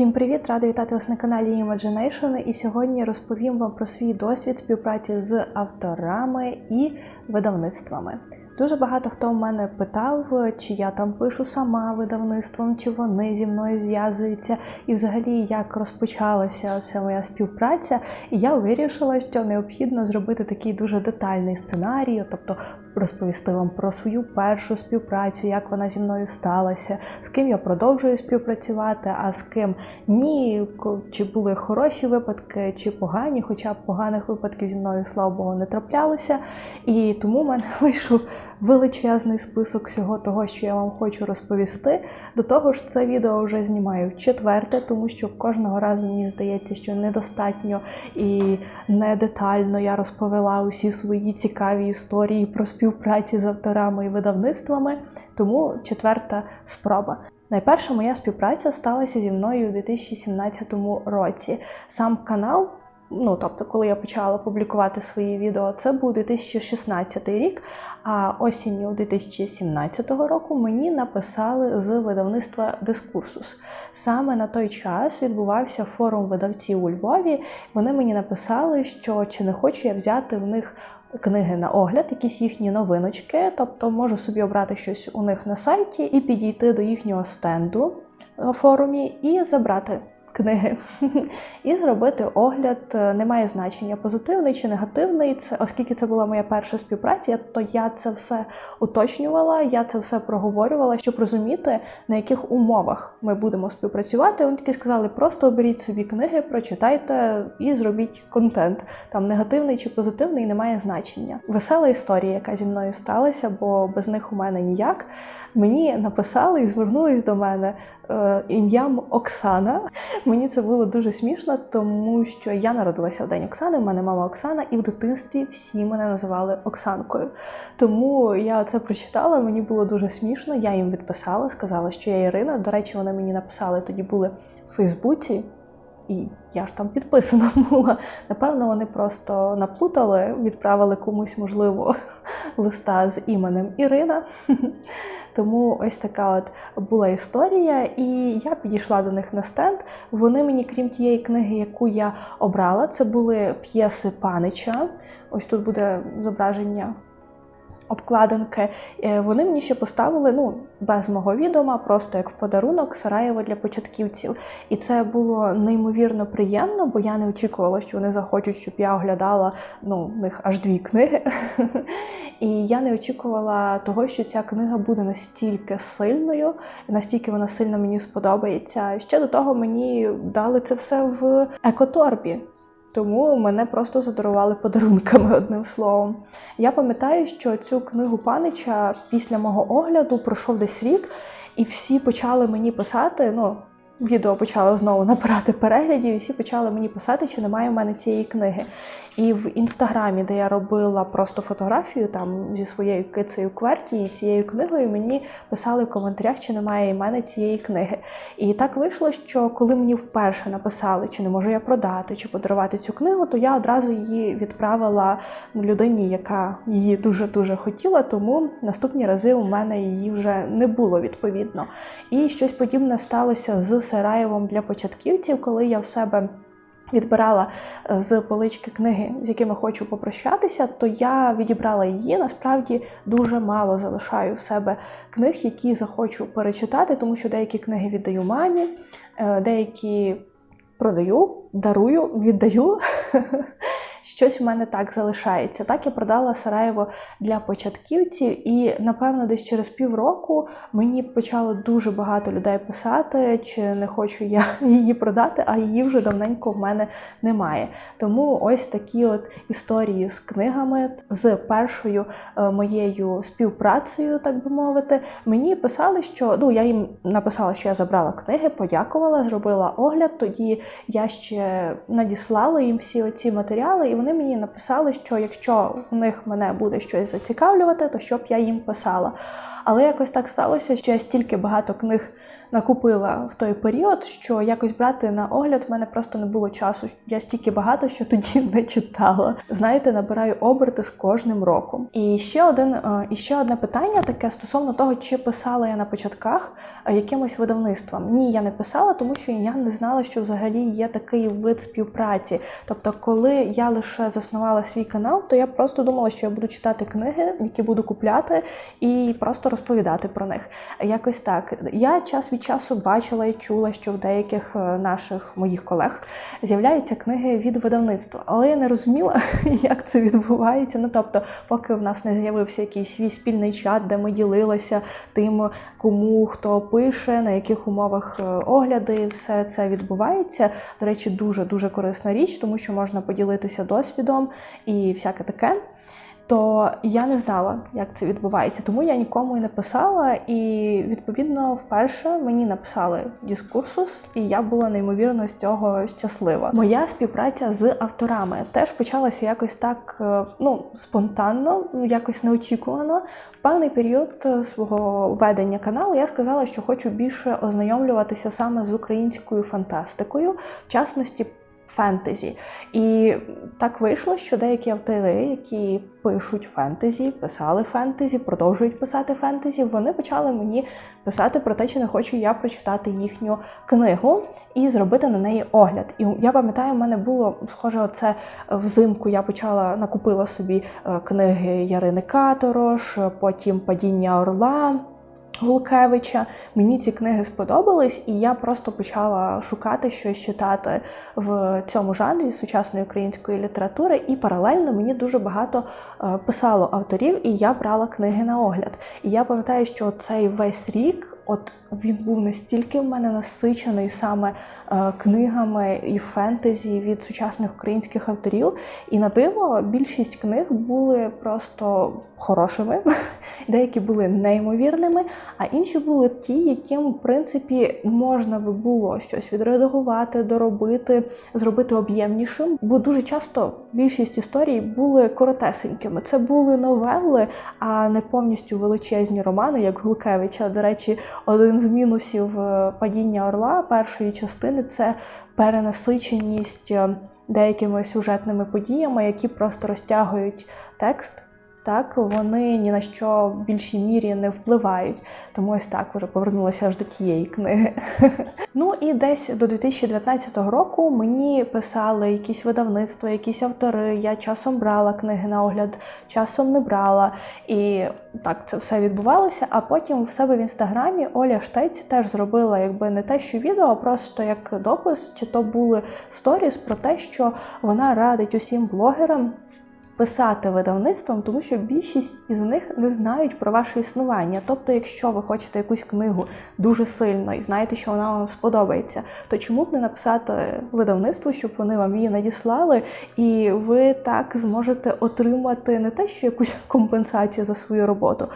Всім привіт! Рада вітати вас на каналі Imagination. І сьогодні розповім вам про свій досвід співпраці з авторами і видавництвами. Дуже багато хто в мене питав, чи я там пишу сама видавництвом, чи вони зі мною зв'язуються, і взагалі як розпочалася ця моя співпраця. І я вирішила, що необхідно зробити такий дуже детальний сценарій, тобто розповісти вам про свою першу співпрацю, як вона зі мною сталася, з ким я продовжую співпрацювати, а з ким ні, чи були хороші випадки, чи погані, хоча б поганих випадків зі мною, слава Богу, не траплялося. І тому в мене вийшов величезний список всього того, що я вам хочу розповісти. До того ж, це відео вже знімаю четверте, тому що кожного разу мені здається, що недостатньо і не детально я розповіла усі свої цікаві історії про співпраці з авторами і видавництвами. Тому четверта спроба. Найперша моя співпраця сталася зі мною у 2017 році. Сам канал ну тобто, коли я почала публікувати свої відео, це був 2016 рік. А осінню 2017 року мені написали з видавництва Дискурсус. Саме на той час відбувався форум видавців у Львові. Вони мені написали, що чи не хочу я взяти в них. Книги на огляд, якісь їхні новиночки, тобто можу собі обрати щось у них на сайті і підійти до їхнього стенду на форумі і забрати книги і зробити огляд е, не має значення, позитивний чи негативний. Це оскільки це була моя перша співпраця, то я це все уточнювала, я це все проговорювала, щоб розуміти, на яких умовах ми будемо співпрацювати. Вони такі сказали: просто оберіть собі книги, прочитайте і зробіть контент. Там негативний чи позитивний не має значення. Весела історія, яка зі мною сталася, бо без них у мене ніяк. Мені написали і звернулись до мене е, ім'ям Оксана. Мені це було дуже смішно, тому що я народилася в день Оксани, в мене мама Оксана, і в дитинстві всі мене називали Оксанкою. Тому я це прочитала, мені було дуже смішно. Я їм відписала, сказала, що я Ірина. До речі, вони мені написали тоді були в Фейсбуці. І я ж там підписана була. Напевно, вони просто наплутали, відправили комусь, можливо, листа з іменем Ірина. Тому ось така от була історія, і я підійшла до них на стенд. Вони мені, крім тієї книги, яку я обрала, це були п'єси панича. Ось тут буде зображення обкладинки. Е, вони мені ще поставили ну, без мого відома, просто як в подарунок Сараєво для початківців. І це було неймовірно приємно, бо я не очікувала, що вони захочуть, щоб я оглядала ну, в них аж дві книги. І я не очікувала того, що ця книга буде настільки сильною, настільки вона сильно мені сподобається. Ще до того мені дали це все в екоторбі. Тому мене просто задарували подарунками одним словом. Я пам'ятаю, що цю книгу панича після мого огляду пройшов десь рік, і всі почали мені писати. ну, Відео почало знову набирати переглядів, і всі почали мені писати, чи немає в мене цієї книги. І в інстаграмі, де я робила просто фотографію там зі своєю кицею кверті і цією книгою, мені писали в коментарях, чи немає в мене цієї книги. І так вийшло, що коли мені вперше написали, чи не можу я продати, чи подарувати цю книгу, то я одразу її відправила людині, яка її дуже дуже хотіла. Тому наступні рази у мене її вже не було відповідно. І щось подібне сталося з Сараєвом для початківців, коли я в себе. Відбирала е, з полички книги, з якими хочу попрощатися, то я відібрала її. Насправді дуже мало залишаю в себе книг, які захочу перечитати, тому що деякі книги віддаю мамі, е, деякі продаю, дарую, віддаю. щось в мене так залишається. Так я продала Сараєво для початківців, і напевно, десь через півроку мені почало дуже багато людей писати, чи не хочу я її продати, а її вже давненько в мене немає. Тому ось такі от історії з книгами, з першою е, моєю співпрацею, так би мовити, мені писали, що ну я їм написала, що я забрала книги, подякувала, зробила огляд. Тоді я ще надіслала їм всі оці матеріали і вони мені написали, що якщо у них мене буде щось зацікавлювати, то щоб я їм писала. Але якось так сталося, що я стільки багато книг накупила в той період, що якось брати на огляд в мене просто не було часу. Я стільки багато, що тоді не читала. Знаєте, набираю оберти з кожним роком. І ще один е, і ще одне питання таке стосовно того, чи писала я на початках е, якимось видавництвам. Ні, я не писала, тому що я не знала, що взагалі є такий вид співпраці. Тобто, коли я лише заснувала свій канал, то я просто думала, що я буду читати книги, які буду купляти, і просто розповідати про них. Якось так. Я час від часу бачила і чула, що в деяких е, наших моїх колег з'являються книги від видавництва, але я не розуміла, як це відбувається. Ну тобто, поки в нас не з'явився якийсь свій спільний чат, де ми ділилися тим, кому хто пише, на яких умовах е, огляди, все це відбувається. До речі, дуже дуже корисна річ, тому що можна поділитися досвідом і всяке таке. То я не знала, як це відбувається, тому я нікому і не писала. І відповідно, вперше мені написали дискурсус, і я була неймовірно з цього щаслива. Моя співпраця з авторами теж почалася якось так, е, ну спонтанно, якось неочікувано. В певний період е, свого ведення каналу я сказала, що хочу більше ознайомлюватися саме з українською фантастикою, в частності фентезі. І так вийшло, що деякі автори, які пишуть фентезі, писали фентезі, продовжують писати фентезі, вони почали мені писати про те, чи не хочу я прочитати їхню книгу і зробити на неї огляд. І я пам'ятаю, в мене було схоже, оце взимку я почала накупила собі е, книги Ярини Каторош, потім Падіння Орла. Гулкевича. Мені ці книги сподобались, і я просто почала шукати щось читати в цьому жанрі сучасної української літератури. І паралельно мені дуже багато е, писало авторів, і я брала книги на огляд. І я пам'ятаю, що цей весь рік. От він був настільки в мене насичений саме е, книгами і фентезі від сучасних українських авторів. І на диво більшість книг були просто хорошими, деякі були неймовірними, а інші були ті, яким, в принципі, можна би було щось відредагувати, доробити, зробити об'ємнішим. Бо дуже часто більшість історій були коротесенькими. Це були новели, а не повністю величезні романи, як Гулкевича. До речі, один з мінусів е, падіння орла першої частини це перенасиченість е, деякими сюжетними подіями, які просто розтягують текст. Так, вони ні на що в більшій мірі не впливають. Тому ось так вже повернулася аж до тієї книги. Ну і десь до 2019 року мені писали якісь видавництва, якісь автори. Я часом брала книги на огляд, часом не брала. І так це все відбувалося. А потім в себе в інстаграмі Оля Штець теж зробила якби не те, що відео, а просто як допис, чи то були сторіс про те, що вона радить усім блогерам писати видавництвом, тому що більшість із них не знають про ваше існування. Тобто, якщо ви хочете якусь книгу дуже сильно і знаєте, що вона вам сподобається, то чому б не написати видавництву, щоб вони вам її надіслали, і ви так зможете отримати не те, що якусь компенсацію за свою роботу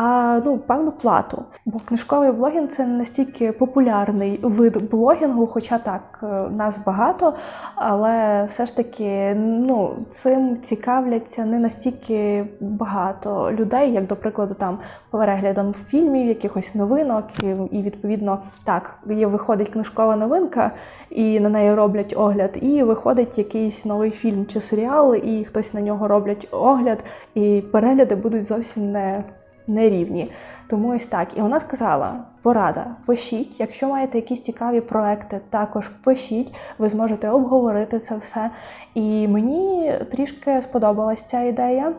а ну певну плату. Бо книжковий блогінг це не настільки популярний вид блогінгу, хоча так е, нас багато, але все ж таки ну, цим цікавляться не настільки багато людей, як, до прикладу, там переглядом фільмів, якихось новинок, і відповідно так є виходить книжкова новинка, і на неї роблять огляд, і виходить якийсь новий фільм чи серіал, і хтось на нього роблять огляд, і перегляди будуть зовсім не нерівні. Тому ось так. І вона сказала: порада, пишіть, якщо маєте якісь цікаві проекти, також пишіть, ви зможете обговорити це все. І мені трішки сподобалась ця ідея.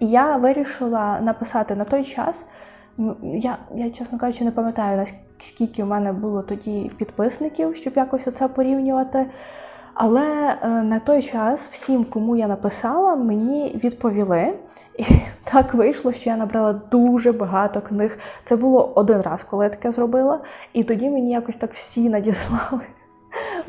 І я вирішила написати на той час. Я, я, чесно кажучи, не пам'ятаю, наскільки в мене було тоді підписників, щоб якось оце порівнювати. Але е, на той час всім, кому я написала, мені відповіли. І так вийшло, що я набрала дуже багато книг. Це було один раз, коли я таке зробила. І тоді мені якось так всі надіслали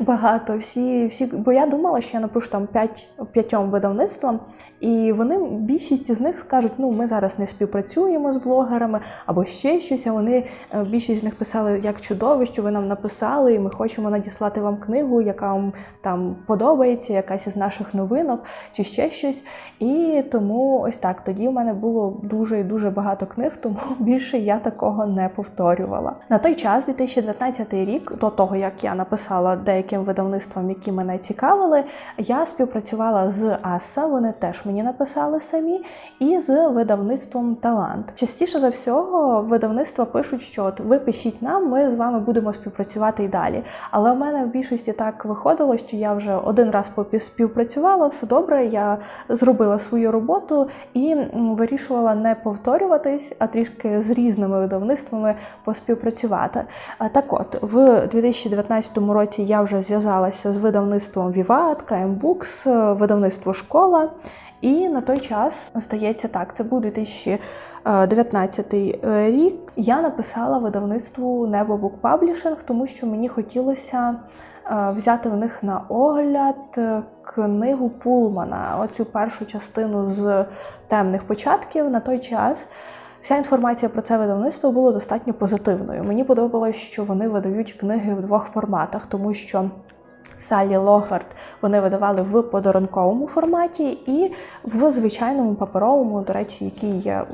багато. Всі, всі, бо я думала, що я напишу там п'ять п'ятьом видавництвам, і вони більшість з них скажуть, ну ми зараз не співпрацюємо з блогерами або ще щось. А вони е, більшість з них писали як чудово, що ви нам написали, і ми хочемо надіслати вам книгу, яка вам там подобається, якась із наших новинок чи ще щось. І тому ось так. Тоді в мене було дуже і дуже багато книг, тому більше я такого не повторювала. На той час, 2019 рік, до того як я написала деяким видавництвам, які мене цікавили, я співпрацювала з Аса. Вони теж мені написали самі, і з видавництвом Талант. Частіше за всього, видавництва пишуть, що от ви пишіть нам, ми з вами будемо співпрацювати і далі. Але у мене в більшості так виходило, що я вже один раз співпрацювала, все добре. Я зробила свою роботу і вирішувала не повторюватись, а трішки з різними видавництвами поспівпрацювати. Так от, в 2019 році я вже зв'язалася з видавництвом Vivat, KM Books, видавництво школа. І на той час, здається, так, це був 2019 рік. Я написала видавництву Небо Book Publishing, тому що мені хотілося взяти в них на огляд книгу Пулмана, оцю першу частину з темних початків на той час. Вся інформація про це видавництво була достатньо позитивною. Мені подобалось, що вони видають книги в двох форматах, тому що Салі Логард вони видавали в подарунковому форматі і в звичайному паперовому, до речі, який є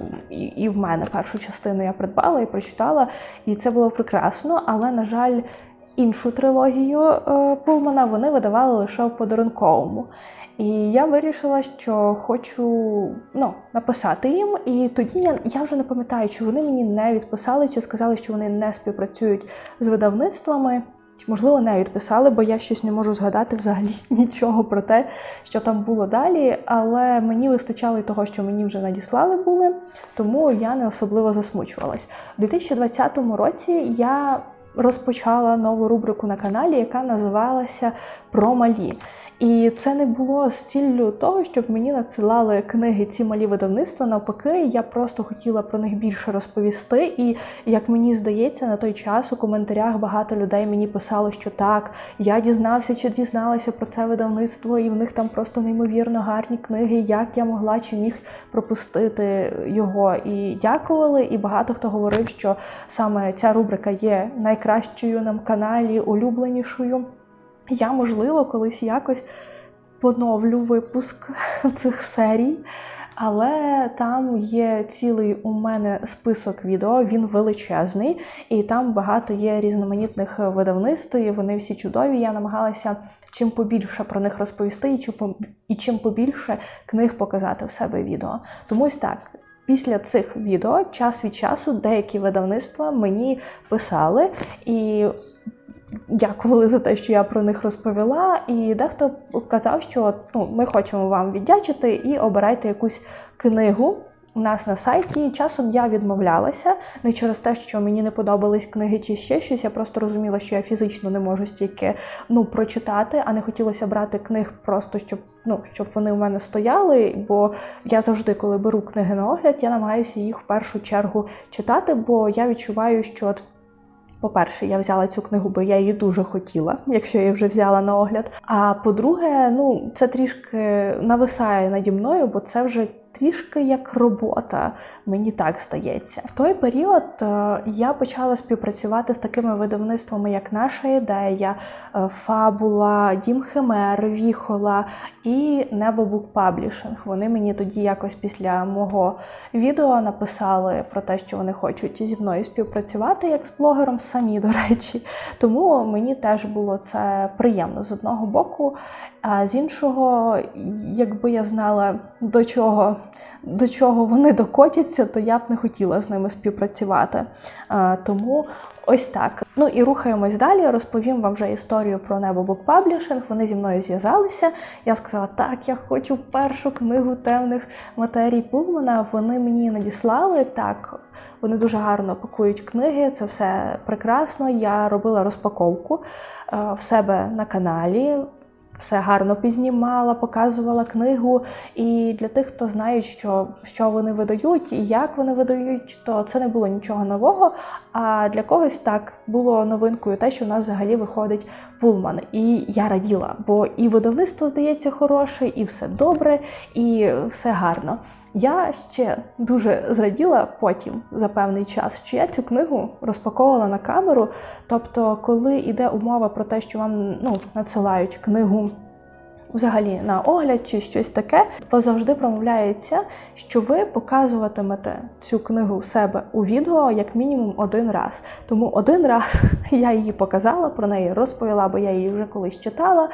і в мене першу частину я придбала і прочитала, і це було прекрасно. Але, на жаль, іншу трилогію е, Пулмана вони видавали лише в подарунковому. І я вирішила, що хочу ну, написати їм. І тоді я я вже не пам'ятаю, чи вони мені не відписали, чи сказали, що вони не співпрацюють з видавництвами. Чи, Можливо, не відписали, бо я щось не можу згадати взагалі нічого про те, що там було далі. Але мені вистачало і того, що мені вже надіслали були, тому я не особливо засмучувалась. У 2020 році я розпочала нову рубрику на каналі, яка називалася Про малі. І це не було з ціллю того, щоб мені надсилали книги ці малі видавництва. Навпаки, я просто хотіла про них більше розповісти. І як мені здається, на той час у коментарях багато людей мені писало, що так, я дізнався чи дізналася про це видавництво, і в них там просто неймовірно гарні книги. Як я могла чи міг пропустити його? І дякували. І багато хто говорив, що саме ця рубрика є найкращою на каналі, улюбленішою. Я, можливо, колись якось поновлю випуск цих серій, але там є цілий у мене список відео, він величезний, і там багато є різноманітних видавництв, і вони всі чудові. Я намагалася чим побільше про них розповісти, і чим побільше книг показати в себе відео. Тому ось так. Після цих відео час від часу деякі видавництва мені писали і дякували за те, що я про них розповіла. І дехто казав, що ну, ми хочемо вам віддячити і обирайте якусь книгу. У нас на сайті часом я відмовлялася не через те, що мені не подобались книги чи ще щось. Я просто розуміла, що я фізично не можу стільки ну прочитати, а не хотілося брати книг просто щоб ну щоб вони у мене стояли. Бо я завжди, коли беру книги на огляд, я намагаюся їх в першу чергу читати, бо я відчуваю, що по-перше, я взяла цю книгу, бо я її дуже хотіла, якщо я вже взяла на огляд. А по-друге, ну це трішки нависає наді мною, бо це вже трішки як робота, мені так здається. В той період е, я почала співпрацювати з такими видавництвами, як наша ідея, е, Фабула, Дім Химер, Віхола і Небо Бук Паблішинг. Вони мені тоді якось після мого відео написали про те, що вони хочуть зі мною співпрацювати як з блогером, самі до речі. Тому мені теж було це приємно з одного боку. А з іншого, якби я знала, до чого до чого вони докотяться, то я б не хотіла з ними співпрацювати. А, Тому ось так. Ну і рухаємось далі. Розповім вам вже історію про небо Book Publishing. Вони зі мною зв'язалися. Я сказала, так, я хочу першу книгу темних матерій Пулмана. Вони мені надіслали так. Вони дуже гарно пакують книги, це все прекрасно. Я робила розпаковку в себе на каналі все гарно пізнімала, показувала книгу. І для тих, хто знає, що, що вони видають і як вони видають, то це не було нічого нового. А для когось так було новинкою те, що в нас взагалі виходить пулман. І я раділа, бо і видавництво здається хороше, і все добре, і все гарно. Я ще дуже зраділа потім за певний час, що я цю книгу розпаковувала на камеру. Тобто, коли йде умова про те, що вам ну, надсилають книгу. Взагалі на огляд чи щось таке, то завжди промовляється, що ви показуватимете цю книгу в себе у відео як мінімум один раз. Тому один раз я її показала, про неї розповіла, бо я її вже колись читала.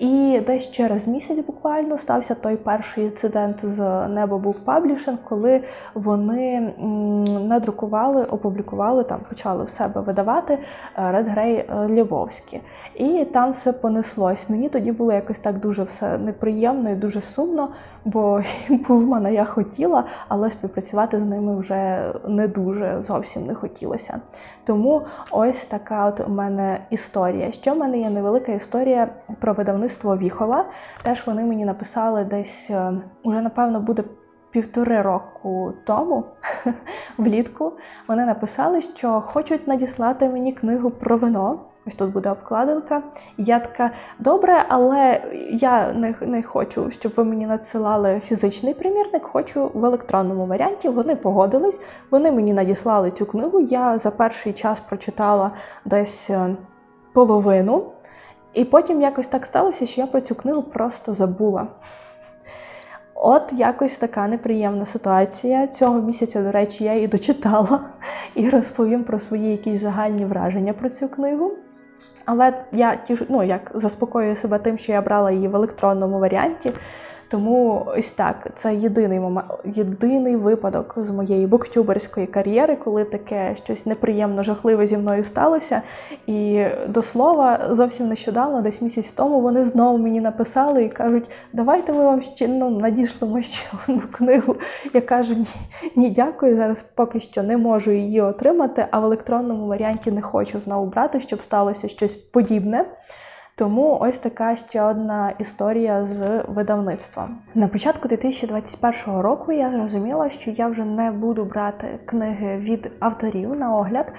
І десь через місяць буквально стався той перший інцидент з Небо Book Publishing, коли вони надрукували, опублікували там, почали в себе видавати Red Грей Львовські. І там все понеслось. Мені тоді було якось так дуже все неприємно і дуже сумно, бо Пулмана я хотіла, але співпрацювати з ними вже не дуже зовсім не хотілося. Тому ось така от у мене історія. Ще в мене є невелика історія про видавництво Віхола. Теж вони мені написали десь е, уже, напевно, буде. Півтори року тому, влітку, вони написали, що хочуть надіслати мені книгу про вино. Ось тут буде обкладинка. Я така, добре, але я не не хочу, щоб ви мені надсилали фізичний примірник, хочу в електронному варіанті. Вони погодились, вони мені надіслали цю книгу. Я за перший час прочитала десь е, половину, і потім якось так сталося, що я про цю книгу просто забула. От якось така неприємна ситуація. Цього місяця, до речі, я її дочитала і розповім про свої якісь загальні враження про цю книгу. Але я ті ну, як заспокоюю себе тим, що я брала її в електронному варіанті. Тому ось так, це єдиний момент, єдиний випадок з моєї буктюберської кар'єри, коли таке щось неприємно жахливе зі мною сталося. І до слова, зовсім нещодавно, десь місяць тому, вони знову мені написали і кажуть, давайте ми вам ще ну, надішлемо ще одну книгу. Я кажу, ні, ні, дякую. Зараз поки що не можу її отримати, а в електронному варіанті не хочу знову брати, щоб сталося щось подібне. Тому ось така ще одна історія з видавництвом. На початку 2021 року я зрозуміла, що я вже не буду брати книги від авторів на огляд,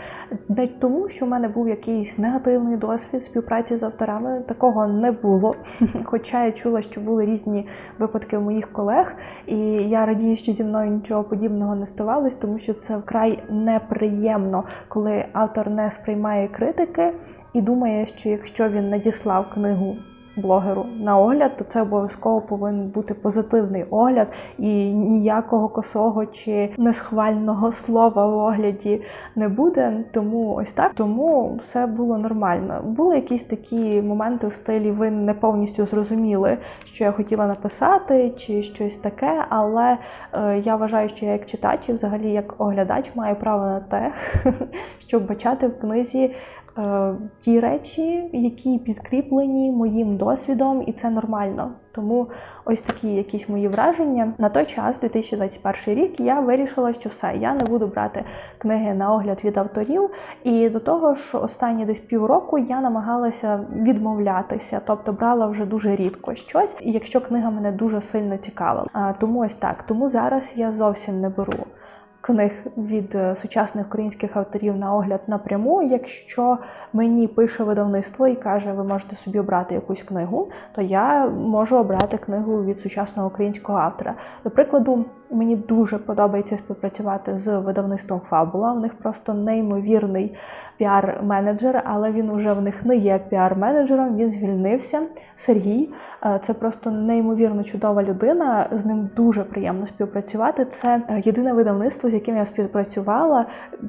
не тому, що в мене був якийсь негативний досвід співпраці з авторами. Такого не було. Хоча я чула, що були різні випадки у моїх колег, і я радію, що зі мною нічого подібного не ставалось, тому що це вкрай неприємно, коли автор не сприймає критики і думає, що якщо він надіслав книгу блогеру на огляд, то це обов'язково повинен бути позитивний огляд і ніякого косого чи несхвального слова в огляді не буде. Тому ось так. Тому все було нормально. Були якісь такі моменти в стилі, ви не повністю зрозуміли, що я хотіла написати, чи щось таке. Але е, я вважаю, що я як читач, і взагалі як оглядач, маю право на те, щоб бачати в книзі. Е, ті речі, які підкріплені моїм досвідом, і це нормально. Тому ось такі якісь мої враження. На той час, 2021 рік, я вирішила, що все, я не буду брати книги на огляд від авторів. І до того ж, останні десь півроку я намагалася відмовлятися, тобто брала вже дуже рідко щось, якщо книга мене дуже сильно цікавила. Тому ось так. Тому зараз я зовсім не беру книг від е, сучасних українських авторів на огляд напряму. Якщо мені пише видавництво і каже, ви можете собі обрати якусь книгу, то я можу обрати книгу від сучасного українського автора. До прикладу, мені дуже подобається співпрацювати з видавництвом Фабула. У них просто неймовірний піар-менеджер, але він уже в них не є піар-менеджером. Він звільнився. Сергій е, це просто неймовірно чудова людина. З ним дуже приємно співпрацювати. Це е, єдине видавництво, з яким я співпрацювала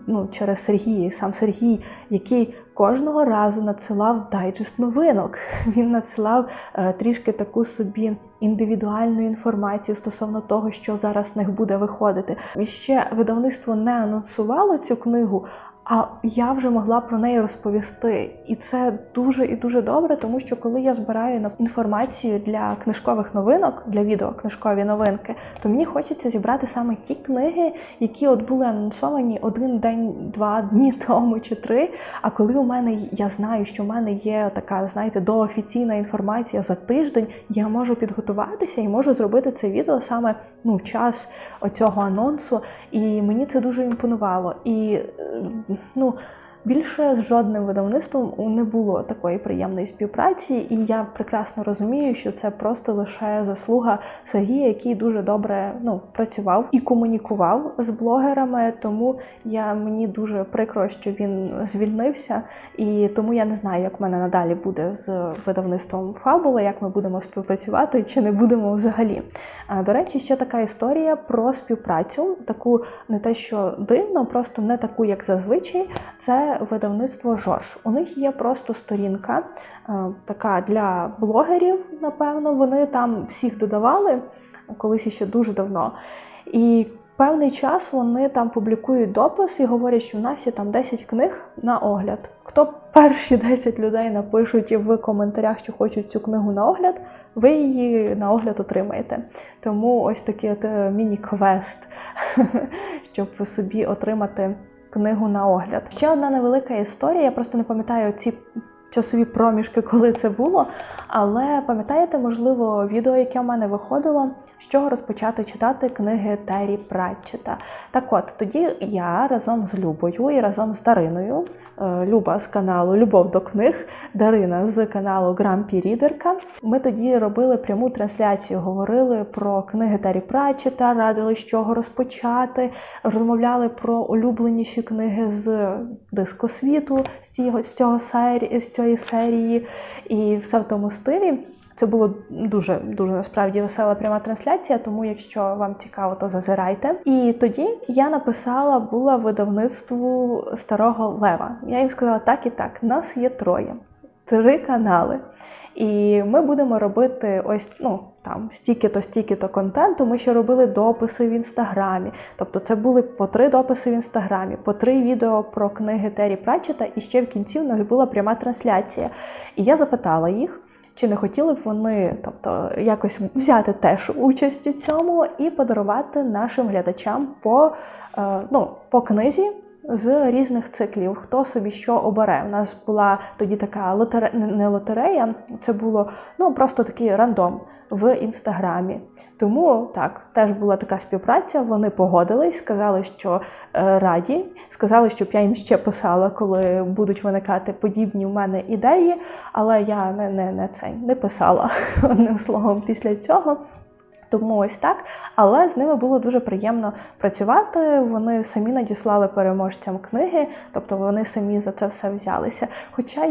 ну, через Сергій, сам Сергій, який кожного разу надсилав дайджест новинок. Він надсилав е, трішки таку собі індивідуальну інформацію стосовно того, що зараз в них буде виходити. І ще видавництво не анонсувало цю книгу. А я вже могла про неї розповісти. І це дуже і дуже добре, тому що коли я збираю інформацію для книжкових новинок, для відео книжкові новинки, то мені хочеться зібрати саме ті книги, які от були анонсовані один день, два дні тому чи три. А коли у мене я знаю, що в мене є така, знаєте, доофіційна інформація за тиждень, я можу підготуватися і можу зробити це відео саме ну, в час оцього анонсу. І мені це дуже імпонувало. І е, ну. Більше з жодним видавництвом не було такої приємної співпраці, і я прекрасно розумію, що це просто лише заслуга Сергія, який дуже добре ну, працював і комунікував з блогерами. Тому я мені дуже прикро, що він звільнився, і тому я не знаю, як в мене надалі буде з видавництвом Фабула, як ми будемо співпрацювати чи не будемо взагалі. До речі, ще така історія про співпрацю, таку не те, що дивно, просто не таку, як зазвичай. Це видавництво Жорж. У них є просто сторінка, е, така для блогерів, напевно. Вони там всіх додавали колись ще дуже давно. І певний час вони там публікують допис і говорять, що в нас є там 10 книг на огляд. Хто перші 10 людей напишуть в коментарях, що хочуть цю книгу на огляд, ви її на огляд отримаєте. Тому ось такий от е, міні-квест, щоб собі отримати книгу на огляд. Ще одна невелика історія, я просто не пам'ятаю ці часові проміжки, коли це було. Але пам'ятаєте, можливо, відео, яке в мене виходило, з чого розпочати читати книги Террі Пратчета. Так от, тоді я разом з Любою і разом з Дариною, Люба з каналу Любов до книг, Дарина з каналу Грампі Рідерка. Ми тоді робили пряму трансляцію, говорили про книги Тарі Прачета, радили, з чого розпочати, розмовляли про улюбленіші книги з дискосвіту, з цього, з цього серії, з цієї серії, і все в тому стилі. Це було дуже дуже насправді весела пряма трансляція. Тому, якщо вам цікаво, то зазирайте. І тоді я написала була видавництву старого лева. Я їм сказала, так і так, нас є троє, три канали. І ми будемо робити ось ну там стільки-то, стільки-то контенту. Ми ще робили дописи в інстаграмі. Тобто, це були по три дописи в інстаграмі, по три відео про книги Террі Пратчета, і ще в кінці в нас була пряма трансляція. І я запитала їх. Чи не хотіли б вони, тобто, якось взяти теж участь у цьому і подарувати нашим глядачам по, е, ну, по книзі з різних циклів, хто собі що обере. У нас була тоді така лотере... не лотерея, це було ну, просто такий рандом в інстаграмі. Тому так, теж була така співпраця. Вони погодились, сказали, що е, раді, сказали, щоб я їм ще писала, коли будуть виникати подібні в мене ідеї. Але я не не, не це не писала одним словом після цього. Тому ось так. Але з ними було дуже приємно працювати. Вони самі надіслали переможцям книги, тобто вони самі за це все взялися. Хоча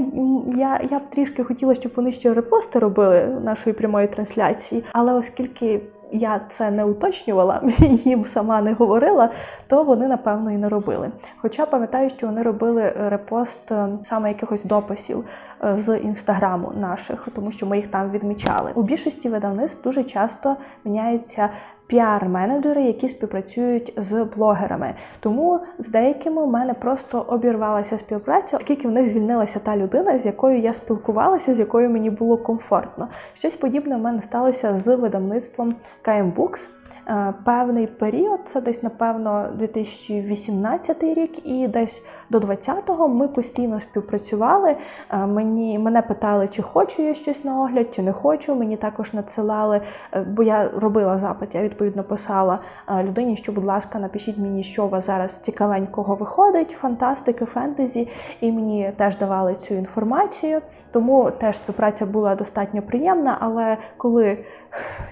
я я б трішки хотіла, щоб вони ще репости робили нашої прямої трансляції, але оскільки я це не уточнювала, їм сама не говорила, то вони напевно і не робили. Хоча пам'ятаю, що вони робили репост е, саме якихось дописів е, з інстаграму наших, тому що ми їх там відмічали. У більшості видавництв дуже часто міняються. Піар-менеджери, які співпрацюють з блогерами. Тому з деякими в мене просто обірвалася співпраця, оскільки в них звільнилася та людина, з якою я спілкувалася, з якою мені було комфортно. Щось подібне в мене сталося з видавництвом KM Books. Е, Певний період, це десь, напевно, 2018 рік, і десь до 20-го ми постійно співпрацювали. Е, Мені мене питали, чи хочу я щось на огляд, чи не хочу. Мені також надсилали, е, бо я робила запит, я відповідно писала людині, що, будь ласка, напишіть мені, що у вас зараз цікавенького виходить, фантастики, фентезі, і мені теж давали цю інформацію. Тому теж співпраця була достатньо приємна, але коли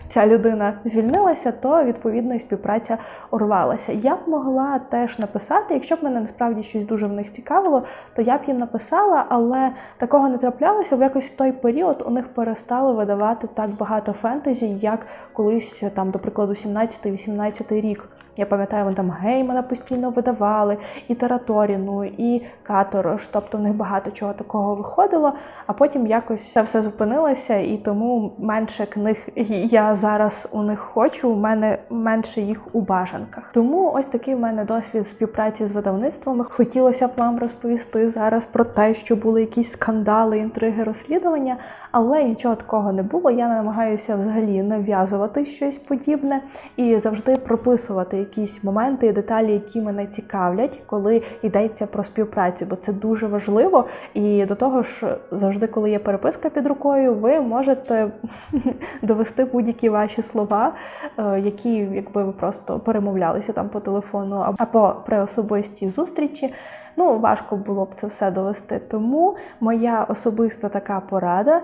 ця людина звільнилася, то відповідно і співпраця урвалася. Я б могла теж написати, якщо б мене насправді щось дуже в них цікавило, то я б їм написала, але такого не траплялося, бо якось в той період у них перестали видавати так багато фентезі, як колись там, до прикладу, 17-18 рік. Я пам'ятаю, вони там Геймана постійно видавали, і Тараторіну, і Каторош. Тобто в них багато чого такого виходило, а потім якось це все зупинилося, і тому менше книг я зараз у них хочу. У мене менше їх у бажанках. Тому ось такий в мене досвід співпраці з видавництвами. Хотілося б вам розповісти зараз про те, що були якісь скандали, інтриги, розслідування, але нічого такого не було. Я намагаюся взагалі нав'язувати щось подібне і завжди прописувати якісь моменти і деталі, які мене цікавлять, коли йдеться про співпрацю, бо це дуже важливо. І до того ж, завжди, коли є переписка під рукою, ви можете довести будь-які ваші слова, е, які якби ви просто перемовлялися там по телефону або при особистій зустрічі. Ну, важко було б це все довести. Тому моя особиста така порада.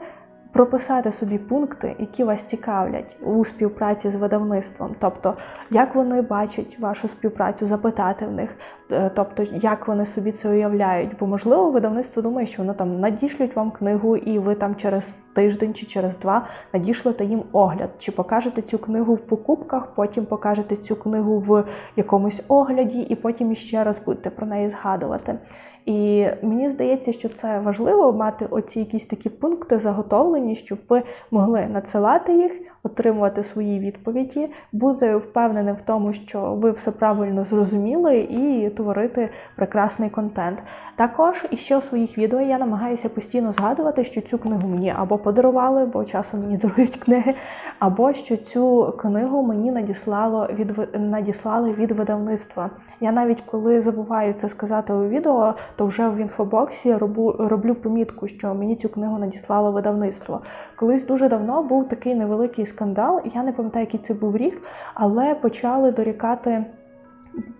Прописати собі пункти, які вас цікавлять у співпраці з видавництвом, тобто як вони бачать вашу співпрацю, запитати в них, е, тобто як вони собі це уявляють. Бо можливо, видавництво думає, що воно там надішлють вам книгу, і ви там через тиждень чи через два надішлете їм огляд, чи покажете цю книгу в покупках, потім покажете цю книгу в якомусь огляді, і потім іще раз будете про неї згадувати. І мені здається, що це важливо мати оці якісь такі пункти заготовлені, щоб ви могли надсилати їх, отримувати свої відповіді, бути впевненим в тому, що ви все правильно зрозуміли, і творити прекрасний контент. Також іще у своїх відео я намагаюся постійно згадувати, що цю книгу мені або подарували, бо часом мені дарують книги, або що цю книгу мені надіслало від надіслали від видавництва. Я навіть коли забуваю це сказати у відео то вже в інфобоксі роблю, роблю помітку, що мені цю книгу надіслало видавництво. Колись дуже давно був такий невеликий скандал, я не пам'ятаю, який це був рік, але почали дорікати.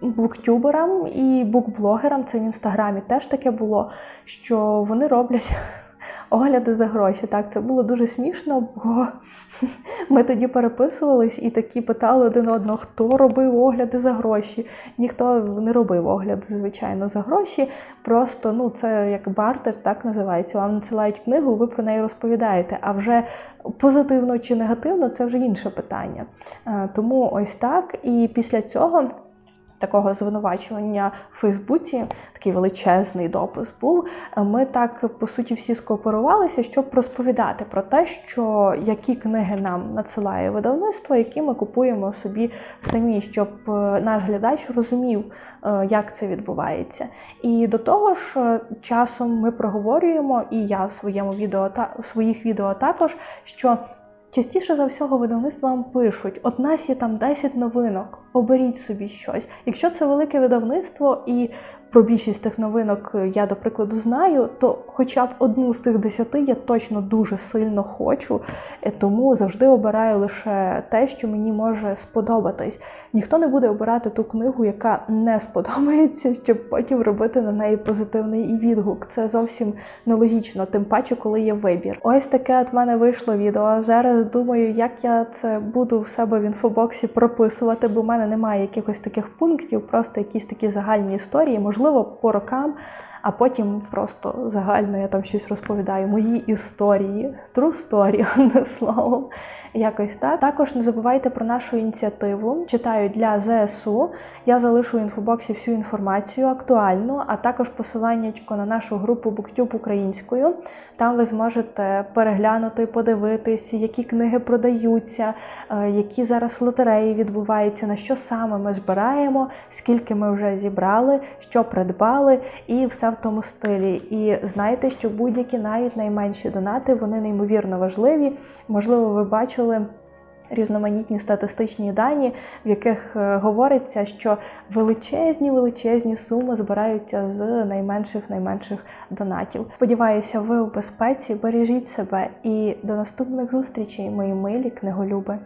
Буктюберам і букблогерам це в інстаграмі теж таке було, що вони роблять огляди за гроші. Так, це було дуже смішно, бо ми тоді переписувались і такі питали один одного, хто робив огляди за гроші. Ніхто не робив огляди, звичайно, за гроші. Просто ну, це як бартер, так називається. Вам надсилають книгу, ви про неї розповідаєте. А вже позитивно чи негативно це вже інше питання. Е, тому ось так. І після цього такого звинувачування в Фейсбуці, такий величезний допис був. Ми так по суті всі скооперувалися, щоб розповідати про те, що які книги нам надсилає видавництво, які ми купуємо собі самі, щоб е, наш глядач розумів, е, як це відбувається. І до того ж, е, часом ми проговорюємо, і я в своєму відео та в своїх відео також, що Частіше за всього видавництва вам пишуть: от нас є там 10 новинок, оберіть собі щось. Якщо це велике видавництво і про більшість тих новинок я, до прикладу, знаю, то хоча б одну з тих десяти я точно дуже сильно хочу, е, тому завжди обираю лише те, що мені може сподобатись. Ніхто не буде обирати ту книгу, яка не сподобається, щоб потім робити на неї позитивний відгук. Це зовсім нелогічно, тим паче, коли є вибір. Ось таке от мене вийшло відео. Зараз думаю, як я це буду в себе в інфобоксі прописувати, бо в мене немає якихось таких пунктів, просто якісь такі загальні історії. Можливо, по рокам, а потім просто загально я там щось розповідаю. Мої історії, true story, одним словом. Якось так. Також не забувайте про нашу ініціативу. Читаю для ЗСУ. Я залишу в інфобоксі всю інформацію актуальну, а також посилання на нашу групу BookTube українською. Там ви зможете переглянути, подивитись, які книги продаються, е, які зараз лотереї відбуваються, на що саме ми збираємо, скільки ми вже зібрали, що придбали, і все в тому стилі. І знайте, що будь-які навіть найменші донати вони неймовірно важливі. Можливо, ви бачили. Різноманітні статистичні дані, в яких е, говориться, що величезні величезні суми збираються з найменших найменших донатів. Сподіваюся, ви у безпеці бережіть себе і до наступних зустрічей, мої милі книголюби.